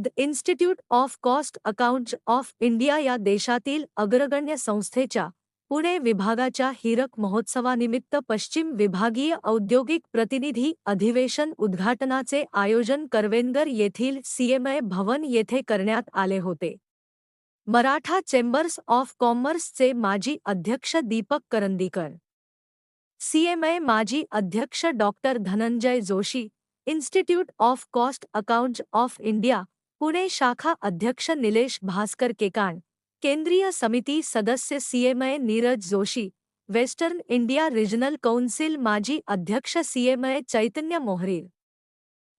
The institute of cost account of India या देशातील अग्रगण्य संस्थेच्या पुणे विभागाच्या हिरक महोत्सवानिमित्त पश्चिम विभागीय औद्योगिक प्रतिनिधी अधिवेशन उद्घाटनाचे आयोजन करवेनगर येथील सीएमए भवन येथे करण्यात आले होते. मराठा चेंबर्स ऑफ़ कॉमर्सचे माजी अध्यक्ष दीपक करंदीकर. सीएमए माजी अध्यक्ष doctor Dhananjay Joshi institute of cost account of India Pune शाखा अध्यक्ष निलेश भास्कर केकाण केंद्रीय समिति सदस्य CMA Neeraj Joshi, western India regional council माजी अध्यक्ष सीएमए चैतन्य मोहरीर.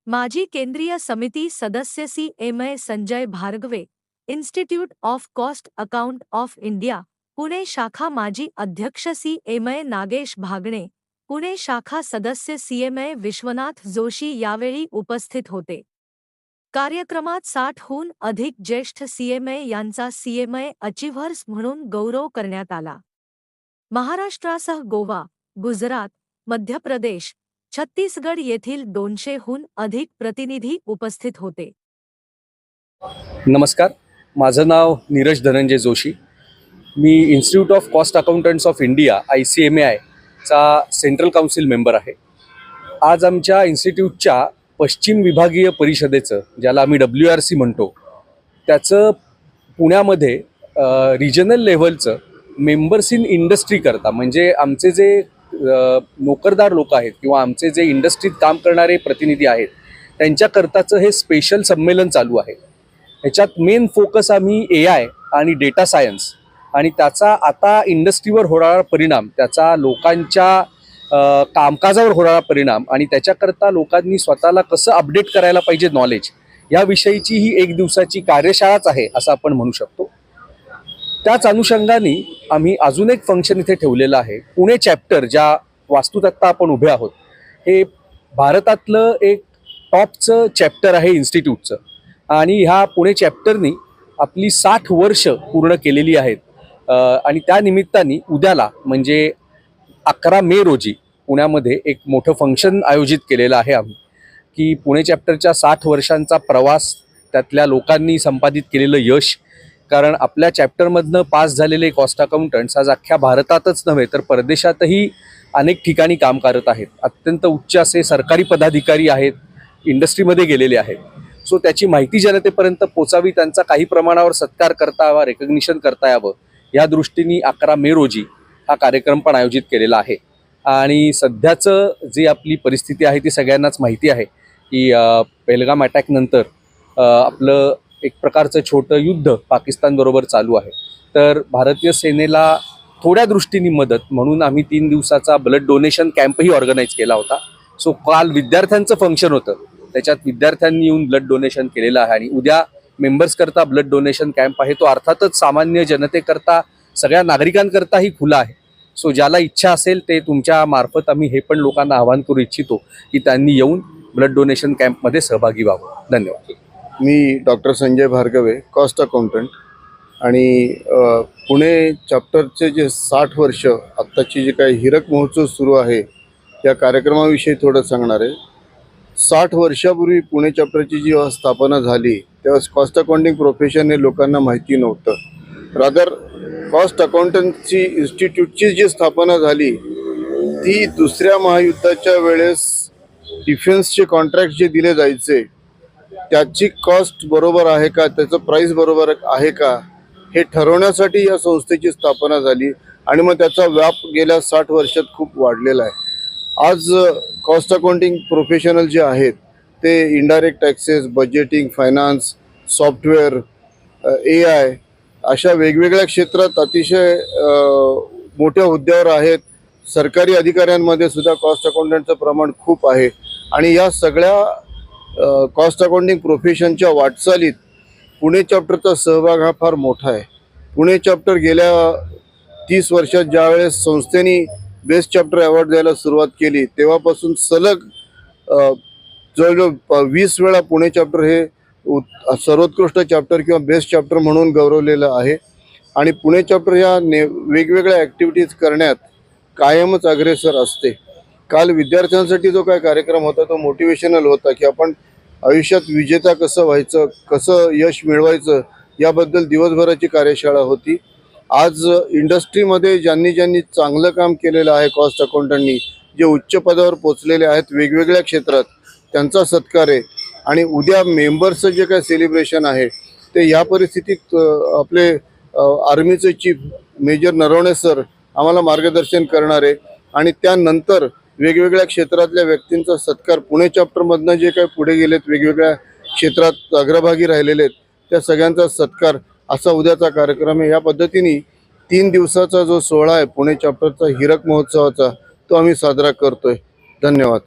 माजी केंद्रीय समिति सदस्य CMA Sanjay Bhargave, institute of cost account of India, Pune शाखा माजी अध्यक्ष सीएमए नागेश भागणे, पुणे शाखा सदस्य सीएमए विश्वनाथ जोशी यावेळी उपस्थित होते. कार्यक्रमात साठहून अधिक ज्येष्ठ सीएमए यांचा सीएमए अचिव्हर्स म्हणून गौरव करण्यात आला. महाराष्ट्रासह गोवा गुजरात मध्य प्रदेश छत्तीसगड येथील दोनशेहून अधिक प्रतिनिधी उपस्थित होते. नमस्कार माझं नाव नीरज धनंजय जोशी. मी institute of cost accountants of India I C M A आयचा सेंट्रल काउन्सिल मेंबर आहे. आज आमच्या इन्स्टिट्यूटच्या पश्चिम विभागीय परिषदेचं ज्याला आम्ही डब्ल्यू आर सी म्हणतो त्याचं पुण्यामध्ये रिजनल लेव्हलचं मेंबर्स इन इंडस्ट्री करता. म्हणजे आमचे जे नोकरदार लोक आहेत किंवा आमचे जे इंडस्ट्रीत काम करणारे प्रतिनिधी आहेत त्यांच्याकरताचं हे स्पेशल संमेलन चालू आहे. ह्याच्यात मेन फोकस आम्ही ए आय आणि डेटा सायन्स आणि त्याचा आता इंडस्ट्रीवर होणारा परिणाम त्याचा लोकांच्या कामकाजावर होणारा परिणाम आणि त्याच्याकरता लोकांनी स्वतःला कसं अपडेट करायला पाहिजे नॉलेज याविषयीची ही एक दिवसाची कार्यशाळाच आहे असं आपण म्हणू शकतो. त्याच अनुषंगाने आम्ही अजून एक फंक्शन इथे ठेवलेलं आहे पुणे चॅप्टर ज्या वास्तुतत्ता आपण उभे आहोत. हे भारतातलं एक टॉपचं चॅप्टर आहे इन्स्टिट्यूटचं आणि ह्या पुणे चॅप्टरनी आपली साठ वर्ष पूर्ण केलेली आहेत. आणि त्या निमित्ताने उद्याला म्हणजे अकरा मे रोजी पुण्यामध्ये एक मोठं फंक्शन आयोजित केलेलं आहे आम्ही. की पुणे चॅप्टरच्या साठ वर्षांचा प्रवास त्यातल्या लोकांनी संपादित केलेलं यश कारण आपल्या चॅप्टरमधनं पास झालेले कॉस्ट अकाउंटंट्स आज अख्ख्या भारतातच नव्हे तर परदेशातही अनेक ठिकाणी काम करत आहेत. अत्यंत उच्च असे सरकारी पदाधिकारी आहेत इंडस्ट्रीमध्ये गेलेले आहेत. सो त्याची माहिती जनतेपर्यंत पोचावी त्यांचा काही प्रमाणावर सत्कार करता यावा रेकग्निशन करता यावं या दृष्टीने अकरा मे रोजी हा कार्यक्रम पण आयोजित केलेला आहे. आणि सध्याचं जी आपली परिस्थिती आहे ती सगळ्यांनाच माहिती आहे की अ, पेहलगाम अटॅकनंतर आपलं एक प्रकारचं छोटं युद्ध पाकिस्तानबरोबर चालू आहे. तर भारतीय सेनेला थोड्या दृष्टीने मदत म्हणून आम्ही तीन दिवसाचा ब्लड डोनेशन कॅम्पही ऑर्गनाईज केला होता. सो काल विद्यार्थ्यांचं फंक्शन होतं. त्याच्यात विद्यार्थ्यांनी येऊन ब्लड डोनेशन केलेलं आहे आणि उद्या मेंबर्सकरता ब्लड डोनेशन कॅम्प आहे. तो अर्थातच सामान्य जनतेकरता सगळ्या नागरिकांकरताही खुला आहे. सो ज्याला इच्छा असेल ते तुमच्या मार्फत आम्ही हे पण लोकांना आवाहन करू इच्छितो की त्यांनी येऊन ब्लड डोनेशन कॅम्पमध्ये सहभागी व्हावं. धन्यवाद. मी doctor Sanjay Bhargave cost accountant आणि पुणे चॅप्टरचे जे साठ वर्ष आत्ताची जे काही हिरक महोत्सव सुरू आहे या कार्यक्रमाविषयी थोडं सांगणार आहे. साठ वर्षापूर्वी पुणे चॅप्टरची जेव्हा स्थापना झाली तेव्हा कॉस्ट अकाउंटिंग प्रोफेशन हे लोकांना माहिती नव्हतं. रादर कॉस्ट अकाउंटन्सी इन्स्टिट्यूटची जी स्थापना झाली ती दुसऱ्या महायुद्धाच्या वेळेस डिफेन्सचे कॉन्ट्रॅक्ट जे दिले जायचे त्याची कॉस्ट बरोबर आहे का त्याचं प्राईस बरोबर आहे का हे ठरवण्यासाठी या संस्थेची स्थापना झाली आणि मग त्याचा व्याप गेल्या साठ वर्षात खूप वाढलेला आहे. आज कॉस्ट अकाउंटिंग प्रोफेशनल जे आहेत ते indirect taxes budgeting finance software A I अशा वेगवेगळ्या क्षेत्रात अतिशय मोठ्या हुद्द्यावर आहेत. सरकारी अधिकाऱ्यांमध्ये सुद्धा कॉस्ट अकाउंटंटचं प्रमाण खूप आहे. आणि या सगळ्या कॉस्ट अकाउंटिंग प्रोफेशनच्या वाटचालीत पुणे चॅप्टरचा सहभाग हा फार मोठा आहे. पुणे चॅप्टर गेल्या तीस वर्षात ज्यावेळेस संस्थेनी बेस्ट चॅप्टर अवॉर्ड द्यायला सुरुवात केली तेव्हापासून सलग जवळजवळ वीस वेळा पुणे चॅप्टर हे सर्वोत्कृष्ट चॅप्टर किंवा बेस्ट चॅप्टर म्हणून गौरवलेलं आहे. आणि पुणे चॅप्टर ह्या ने वेगवेगळ्या ॲक्टिव्हिटीज करण्यात कायमच अग्रेसर असते. काल विद्यार्थ्यांसाठी जो काय कार्यक्रम होता तो मोटिवेशनल होता की आपण आयुष्यात विजेता कसं व्हायचं कसं यश मिळवायचं याबद्दल दिवसभराची कार्यशाळा होती. आज इंडस्ट्रीमध्ये ज्यांनी ज्यांनी चांगलं काम केलेलं आहे कॉस्ट अकाउंटंटनी जे उच्च पदावर पोचलेले आहेत वेगवेगळ्या क्षेत्रात त्यांचा सत्कार आहे. आणि उद्या मेंबर्सचं जे काय सेलिब्रेशन आहे ते या परिस्थितीत आपले आर्मीचे चीफ मेजर नरवणे सर आम्हाला मार्गदर्शन करणार आहे. आणि त्यानंतर वेगवेगळ्या क्षेत्रातल्या व्यक्तींचा सत्कार पुणे चॅप्टरमधनं जे काही पुढे गेलेत वेगवेगळ्या क्षेत्रात अग्रभागी राहिलेले आहेत त्या सगळ्यांचा सत्कार असा उद्याचा कार्यक्रम आहे. या पद्धतीने तीन दिवसाचा जो सोहळा आहे पुणे चॅप्टरचा हिरक महोत्सवाचा तो आम्ही साजरा करतोय. धन्यवाद.